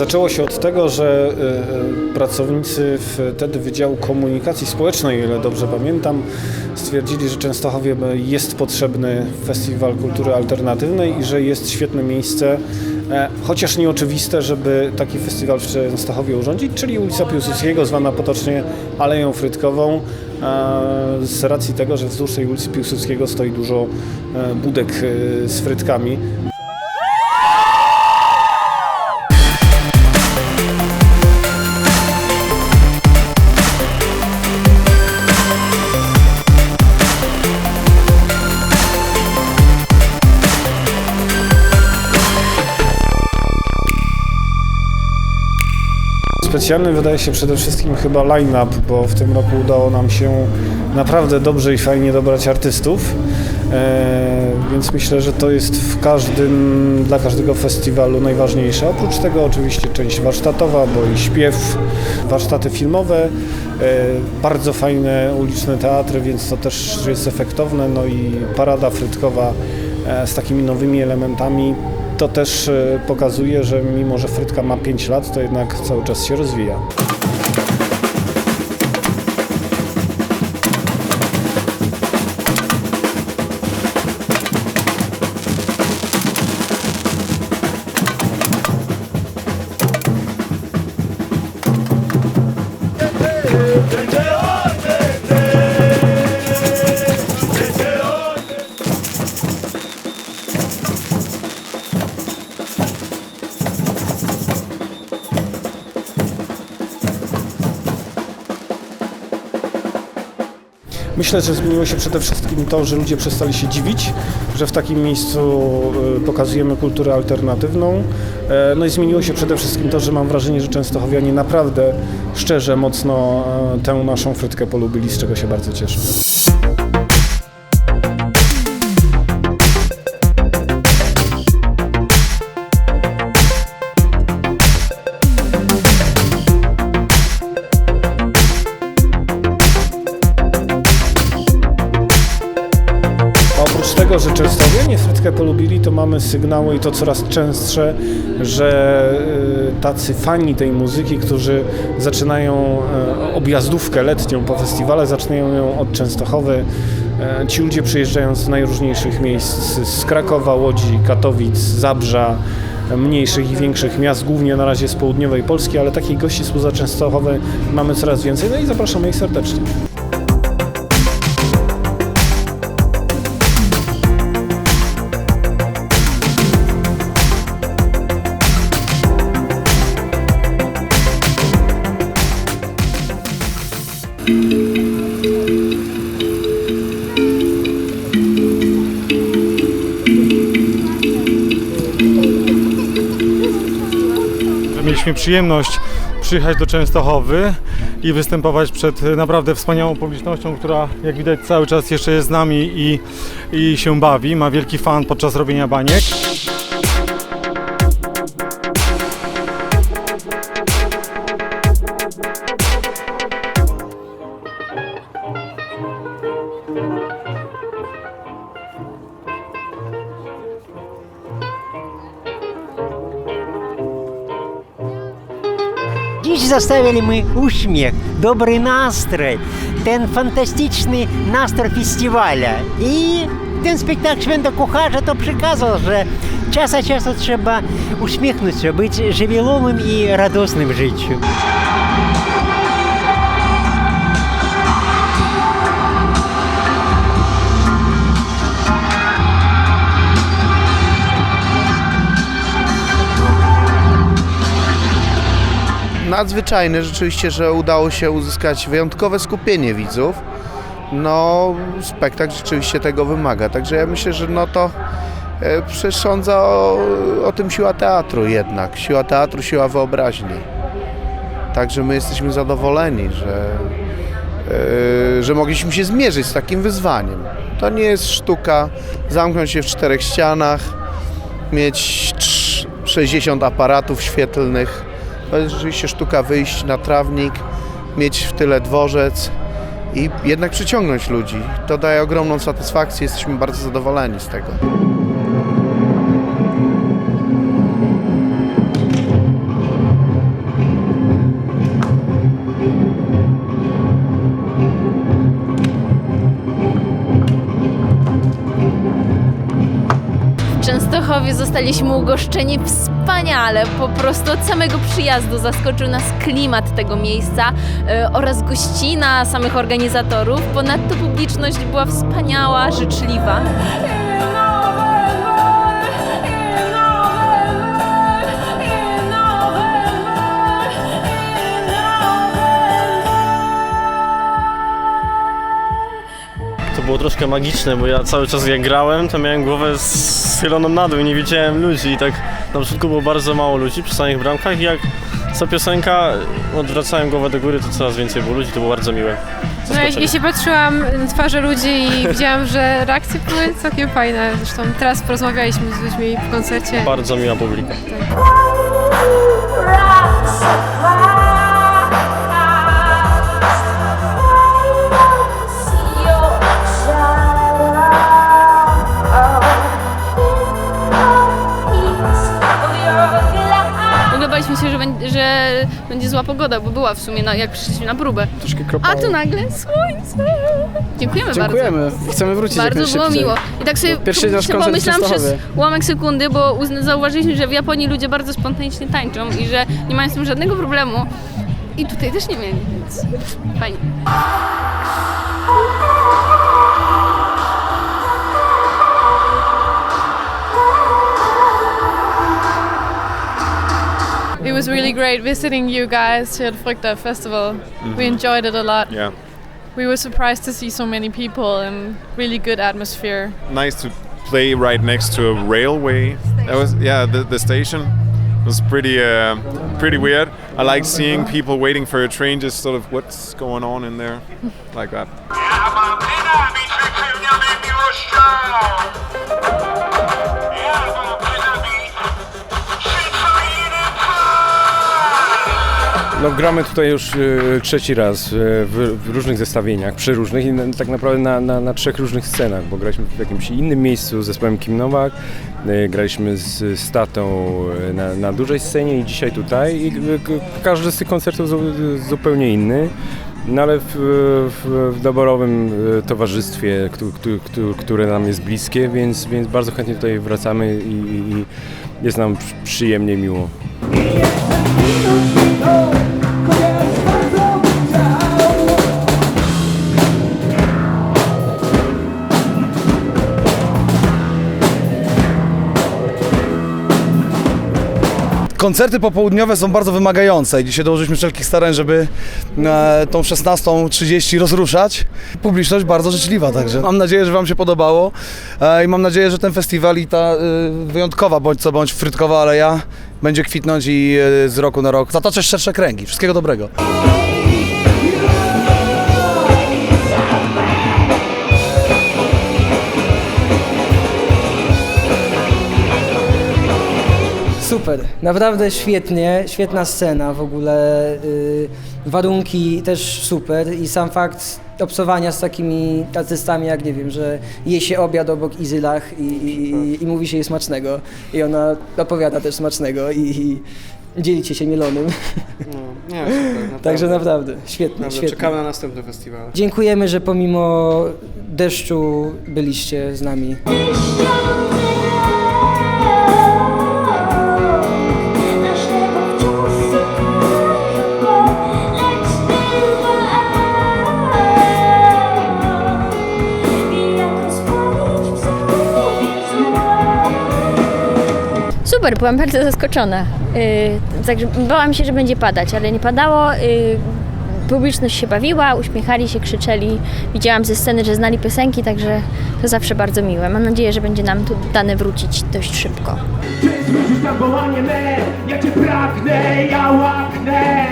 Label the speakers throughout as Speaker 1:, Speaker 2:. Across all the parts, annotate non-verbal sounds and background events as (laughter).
Speaker 1: Zaczęło się od tego, że e, e, pracownicy wtedy Wydziału Komunikacji Społecznej, ile dobrze pamiętam, stwierdzili, że Częstochowie jest potrzebny Festiwal Kultury Alternatywnej i że jest świetne miejsce, e, chociaż nieoczywiste, żeby taki festiwal w Częstochowie urządzić, czyli ulica Piłsudskiego, zwana potocznie Aleją Frytkową, z racji tego, że wzdłuż tej ulicy Piłsudskiego stoi dużo budek z frytkami. Specjalny wydaje się przede wszystkim chyba line-up, bo w tym roku udało nam się naprawdę dobrze i fajnie dobrać artystów. E, więc myślę, że to jest w każdym, dla każdego festiwalu najważniejsze. Oprócz tego oczywiście część warsztatowa, bo i śpiew, warsztaty filmowe, e, bardzo fajne uliczne teatry, więc to też jest efektowne. No i parada frytkowa e, z takimi nowymi elementami to też e, pokazuje, że mimo, że frytka ma 5 lat, to jednak cały czas się rozwija. Myślę, że zmieniło się przede wszystkim to, że ludzie przestali się dziwić, że w takim miejscu y, pokazujemy kulturę alternatywną. E, No i zmieniło się przede wszystkim to, że mam wrażenie, że Częstochowianie naprawdę szczerze, mocno e, tę naszą frytkę polubili, z czego się bardzo cieszę. Mamy sygnały i to coraz częstsze, że y, tacy fani tej muzyki, którzy zaczynają e, objazdówkę letnią po festiwale, zaczynają ją od Częstochowy. E, Ci ludzie przyjeżdżają z najróżniejszych miejsc, z Krakowa, Łodzi, Katowic, Zabrza, mniejszych i większych miast, głównie na razie z południowej Polski, ale takich gości spoza Częstochowy mamy coraz więcej, no i zapraszamy ich serdecznie.
Speaker 2: Mieliśmy przyjemność przyjechać do Częstochowy i występować przed naprawdę wspaniałą publicznością, która jak widać cały czas jeszcze jest z nami i, i się bawi, ma wielki fan podczas robienia baniek.
Speaker 3: Dziś zostawili my uśmiech, dobry nastrój, ten fantastyczny nastrój festiwaля. I ten spektakl Święto Kucharza to przekazał, że czas od czasu trzeba uśmiechnąć się, być żywiołowym i radosnym w życiu.
Speaker 4: nadzwyczajne rzeczywiście, że udało się uzyskać wyjątkowe skupienie widzów. No, spektakl rzeczywiście tego wymaga. Także ja myślę, że no to e, przesądza o, o tym siła teatru jednak. Siła teatru, siła wyobraźni. Także my jesteśmy zadowoleni, że, e, że mogliśmy się zmierzyć z takim wyzwaniem. To nie jest sztuka zamknąć się w czterech ścianach, mieć trz- 60 aparatów świetlnych. To jest rzeczywiście sztuka wyjść na trawnik, mieć w tyle dworzec i jednak przyciągnąć ludzi. To daje ogromną satysfakcję, jesteśmy bardzo zadowoleni z tego.
Speaker 5: W Częstochowie zostaliśmy ugoszczeni wspaniałym wspaniale. Po prostu od samego przyjazdu zaskoczył nas klimat tego miejsca e, oraz gościna samych organizatorów. Ponadto publiczność była wspaniała, życzliwa.
Speaker 6: Było troszkę magiczne, bo ja cały czas jak grałem, to miałem głowę schyloną na dół i nie widziałem ludzi i tak na początku było bardzo mało ludzi przy samych bramkach i jak co piosenka odwracałem głowę do góry, to coraz więcej było ludzi, to było bardzo miłe.
Speaker 7: No ja, się patrzyłam na twarze ludzi i (laughs) widziałam, że reakcje były całkiem fajne. Zresztą teraz porozmawialiśmy z ludźmi w koncercie.
Speaker 6: Bardzo miła publika.
Speaker 5: W pogoda, bo była w sumie, na, jak przyszliśmy na próbę.
Speaker 1: Troszkę
Speaker 5: A
Speaker 1: kropało.
Speaker 5: tu nagle słońce. Dziękujemy, bardzo.
Speaker 1: Dziękujemy. Chcemy wrócić jak
Speaker 5: Bardzo było
Speaker 1: najszybciej.
Speaker 5: miło. I tak sobie,
Speaker 1: Pierwszy nasz
Speaker 5: sobie
Speaker 1: koncert w
Speaker 5: pomyślałam przez
Speaker 1: Częstochowie.
Speaker 5: ułamek sekundy, bo uzna- zauważyliśmy, że w Japonii ludzie bardzo spontanicznie tańczą i że nie mają z tym żadnego problemu. I tutaj też nie mieli, więc fajnie.
Speaker 7: It was really great visiting you guys here at Frugta Festival. We enjoyed it a lot.
Speaker 8: Yeah,
Speaker 7: We were surprised to see so many people and really good atmosphere.
Speaker 8: nice to play right next to a railway. That was yeah, the, the station was pretty uh, pretty weird. I like seeing people waiting for a train, just sort of what's going on in there, like that.
Speaker 9: No, gramy tutaj już e, trzeci raz e, w, w różnych zestawieniach, przy różnych i na, tak naprawdę na, na, na trzech różnych scenach, bo graliśmy w jakimś innym miejscu z zespołem Kim Nowak, e, graliśmy z Statą e, na, na dużej scenie i dzisiaj tutaj i k- każdy z tych koncertów zu- zupełnie inny. No ale w, w, w doborowym e, towarzystwie, któ- któ- któ- które nam jest bliskie, więc, więc bardzo chętnie tutaj wracamy i, i jest nam przy- przyjemnie miło.
Speaker 10: Koncerty popołudniowe są bardzo wymagające i dzisiaj dołożyliśmy wszelkich starań, żeby e, tą 16.30 rozruszać. Publiczność bardzo życzliwa, także mam nadzieję, że Wam się podobało e, i mam nadzieję, że ten festiwal i ta e, wyjątkowa bądź co bądź frytkowa aleja będzie kwitnąć i z roku na rok zatoczyć szersze kręgi. Wszystkiego dobrego.
Speaker 11: Super, naprawdę świetnie, świetna scena w ogóle, y, warunki też super i sam fakt obcowania z takimi artystami jak nie wiem, że je się obiad obok Izylach i, i, i mówi się je smacznego i ona opowiada też smacznego i, i dzielicie się mielonym.
Speaker 1: No, nie, super, naprawdę. (laughs)
Speaker 11: Także naprawdę, świetnie,
Speaker 1: Naprawdę,
Speaker 11: świetnie.
Speaker 1: Czekamy na następny festiwal.
Speaker 11: Dziękujemy, że pomimo deszczu byliście z nami.
Speaker 5: Super, byłam bardzo zaskoczona. Yy, także bałam się, że będzie padać, ale nie padało. Yy, publiczność się bawiła, uśmiechali się, krzyczeli. Widziałam ze sceny, że znali piosenki, także to zawsze bardzo miłe. Mam nadzieję, że będzie nam tu dane wrócić dość szybko.
Speaker 12: Słyszysz tam wołanie me, ja cię pragnę, ja łaknę.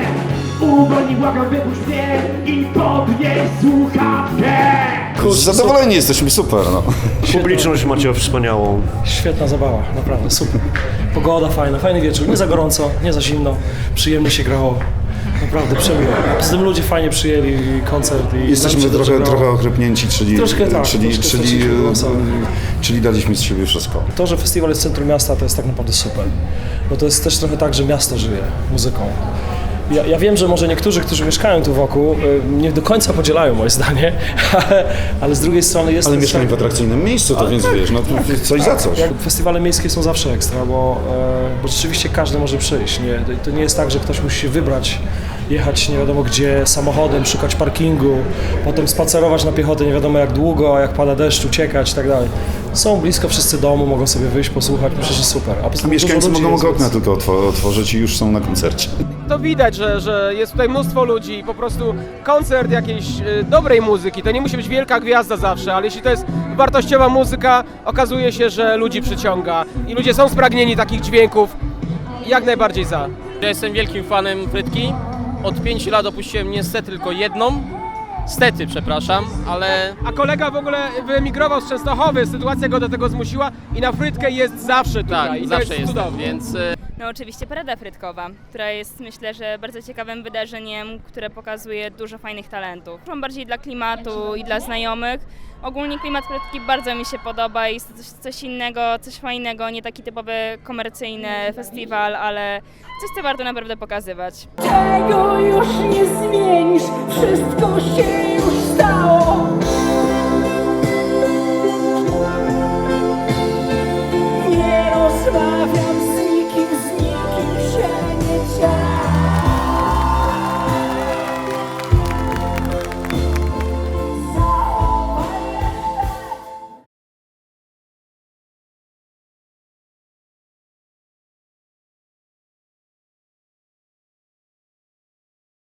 Speaker 12: Uwolnij, błagam, wypuść mnie i podnieś słuchawkę.
Speaker 13: Zadowoleni jesteśmy, super. No.
Speaker 6: Publiczność macie wspaniałą.
Speaker 2: Świetna zabawa, naprawdę super. Pogoda fajna, fajny wieczór, nie za gorąco, nie za zimno, przyjemnie się grało. Naprawdę przemiło. Poza tym ludzie fajnie przyjęli koncert i
Speaker 13: Jesteśmy trochę, trochę okrypnięci, czyli,
Speaker 2: Troszkę tak,
Speaker 13: czyli,
Speaker 2: troszkę
Speaker 13: czyli, czyli daliśmy z siebie wszystko.
Speaker 2: To, że festiwal jest w centrum miasta, to jest tak naprawdę super. Bo to jest też trochę tak, że miasto żyje muzyką.
Speaker 14: Ja, ja wiem, że może niektórzy, którzy mieszkają tu wokół, y, nie do końca podzielają moje zdanie, (laughs) ale z drugiej strony jest...
Speaker 13: Ale
Speaker 14: to
Speaker 13: mieszkamy w
Speaker 14: tak-
Speaker 13: atrakcyjnym miejscu, to
Speaker 14: Ale
Speaker 13: więc
Speaker 14: tak,
Speaker 13: wiesz, no to coś za coś.
Speaker 14: Jak festiwale miejskie są zawsze ekstra, bo, e, bo rzeczywiście każdy może przyjść. Nie, to nie jest tak, że ktoś musi się wybrać, jechać nie wiadomo gdzie samochodem, szukać parkingu, potem spacerować na piechotę nie wiadomo jak długo, a jak pada deszcz, uciekać i tak dalej. Są blisko wszyscy domu, mogą sobie wyjść, posłuchać, myślę, że super. A,
Speaker 13: A mieszkańcy mogą okna tylko otwo- otworzyć i już są na koncercie.
Speaker 15: To widać, że, że jest tutaj mnóstwo ludzi i po prostu koncert jakiejś y, dobrej muzyki. To nie musi być wielka gwiazda zawsze, ale jeśli to jest wartościowa muzyka, okazuje się, że ludzi przyciąga i ludzie są spragnieni takich dźwięków. Jak najbardziej za.
Speaker 16: Ja jestem wielkim fanem Frytki. Od 5 lat opuściłem niestety tylko jedną. Stety, przepraszam, ale
Speaker 15: A kolega w ogóle wyemigrował z Częstochowy, sytuacja go do tego zmusiła i na frytkę jest zawsze tutaj.
Speaker 16: tak,
Speaker 15: I to
Speaker 16: zawsze
Speaker 15: jest
Speaker 16: jestem,
Speaker 15: cudownie.
Speaker 16: więc e,
Speaker 17: No oczywiście Parada Frytkowa, która jest myślę, że bardzo ciekawym wydarzeniem, które pokazuje dużo fajnych talentów. Mam bardziej dla klimatu i dla znajomych. Ogólnie klimat Frytki bardzo mi się podoba i jest to coś, coś innego, coś fajnego, nie taki typowy komercyjny festiwal, ale coś, co warto naprawdę pokazywać.
Speaker 12: Tego już nie zmienisz, wszystko się